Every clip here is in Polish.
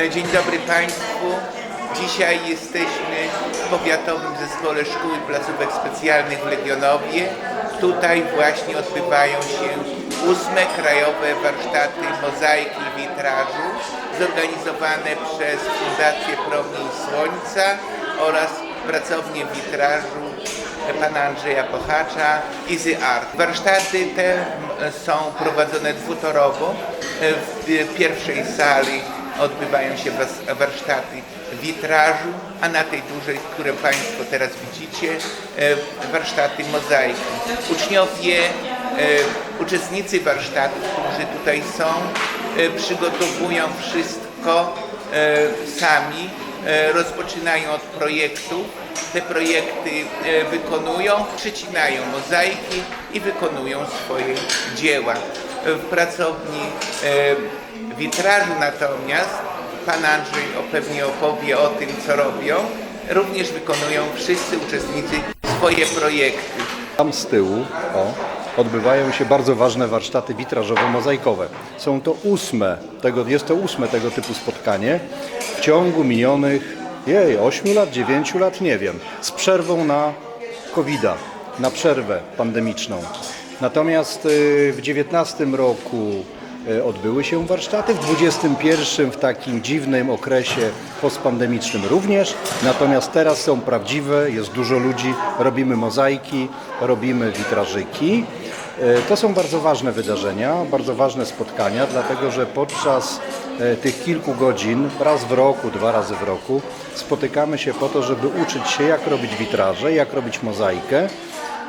E, Dzień dobry Państwu. Dzisiaj jesteśmy w Powiatowym Zespole Szkół i Placówek Specjalnych w Legionowie. Tutaj właśnie odbywają się ósme krajowe warsztaty mozaiki i witrażu zorganizowane przez Fundację Promień Słońca oraz pracownię witrażu pana Andrzeja Pochacza Easy Art. Warsztaty te są prowadzone dwutorowo. W pierwszej sali odbywają się warsztaty witrażu, a na tej dużej, które Państwo teraz widzicie, e, warsztaty mozaiki. Uczniowie, e, uczestnicy warsztatów, którzy tutaj są, e, przygotowują wszystko sami, rozpoczynają od projektów, te projekty wykonują, przecinają mozaiki i wykonują swoje dzieła. W pracowni witrażu natomiast pan Andrzej pewnie opowie o tym, co robią. Również wykonują wszyscy uczestnicy swoje projekty. Tam z tyłu o, odbywają się bardzo ważne warsztaty witrażowo-mozaikowe. Są to ósme, tego, jest to ósme tego typu spotkanie w ciągu minionych jej, 8 lat, 9 lat, nie wiem, z przerwą na covid na przerwę pandemiczną. Natomiast y, w 19 roku odbyły się warsztaty, w 21 w takim dziwnym okresie postpandemicznym również, natomiast teraz są prawdziwe, jest dużo ludzi, robimy mozaiki, robimy witrażyki. E, To są bardzo ważne wydarzenia, bardzo ważne spotkania, dlatego że podczas e, tych kilku godzin, raz w roku, dwa razy w roku, spotykamy się po to, żeby uczyć się, jak robić witraże, jak robić mozaikę,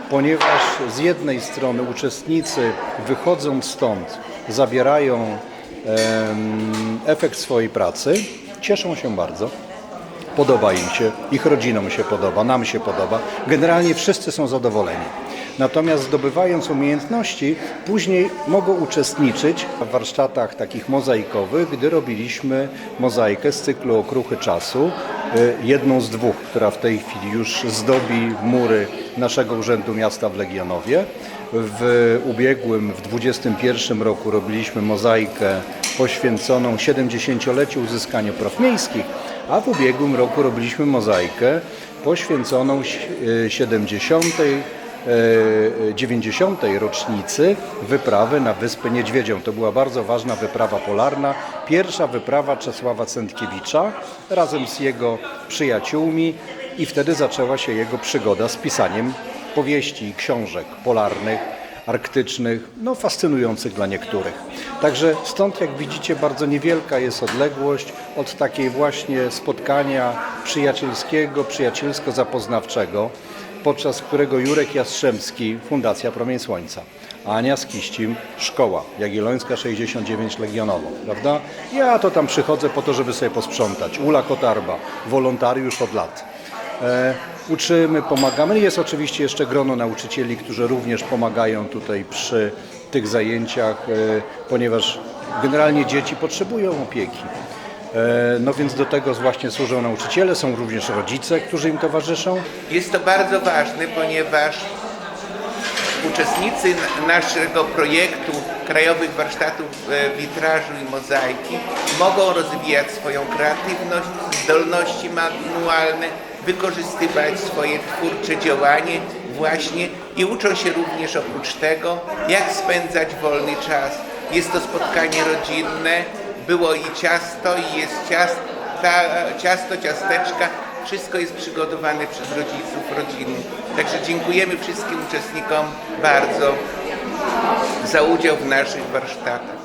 ponieważ z jednej strony uczestnicy wychodząc stąd zabierają efekt swojej pracy, cieszą się bardzo, podoba im się, ich rodzinom się podoba, nam się podoba. Generalnie wszyscy są zadowoleni. Natomiast zdobywając umiejętności, później mogą uczestniczyć w warsztatach takich mozaikowych, gdy robiliśmy mozaikę z cyklu Okruchy Czasu, jedną z dwóch, która w tej chwili już zdobi mury naszego Urzędu Miasta w Legionowie. W ubiegłym, w 21 roku robiliśmy mozaikę poświęconą 70-leciu uzyskania praw miejskich, a w ubiegłym roku robiliśmy mozaikę poświęconą e, 70. e, 90. rocznicy wyprawy na Wyspę Niedźwiedzią. To była bardzo ważna wyprawa polarna, pierwsza wyprawa Czesława Centkiewicza razem z jego przyjaciółmi i wtedy zaczęła się jego przygoda z pisaniem powieści i książek polarnych, arktycznych, no fascynujących dla niektórych. Także stąd, jak widzicie, bardzo niewielka jest odległość od takiej właśnie spotkania przyjacielskiego, przyjacielsko-zapoznawczego, podczas którego Jurek Jastrzębski, Fundacja Promień Słońca, Ania Skiścim, Szkoła Jagiellońska 69 Legionowo, prawda? Ja to tam przychodzę po to, żeby sobie posprzątać. Ula Kotarba, wolontariusz od lat. E, uczymy, pomagamy. Jest oczywiście jeszcze grono nauczycieli, którzy również pomagają tutaj przy tych zajęciach, e, ponieważ generalnie dzieci potrzebują opieki. E, no więc do tego właśnie służą nauczyciele, są również rodzice, którzy im towarzyszą. Jest to bardzo ważne, ponieważ uczestnicy naszego projektu Krajowych Warsztatów e, Witrażu i Mozaiki mogą rozwijać swoją kreatywność, zdolności manualne, wykorzystywać swoje twórcze działanie właśnie i uczą się również oprócz tego, jak spędzać wolny czas. Jest to spotkanie rodzinne, było i ciasto, i jest ciasto, ciasto ciasteczka, wszystko jest przygotowane przez rodziców rodziny. Także dziękujemy wszystkim uczestnikom bardzo za udział w naszych warsztatach.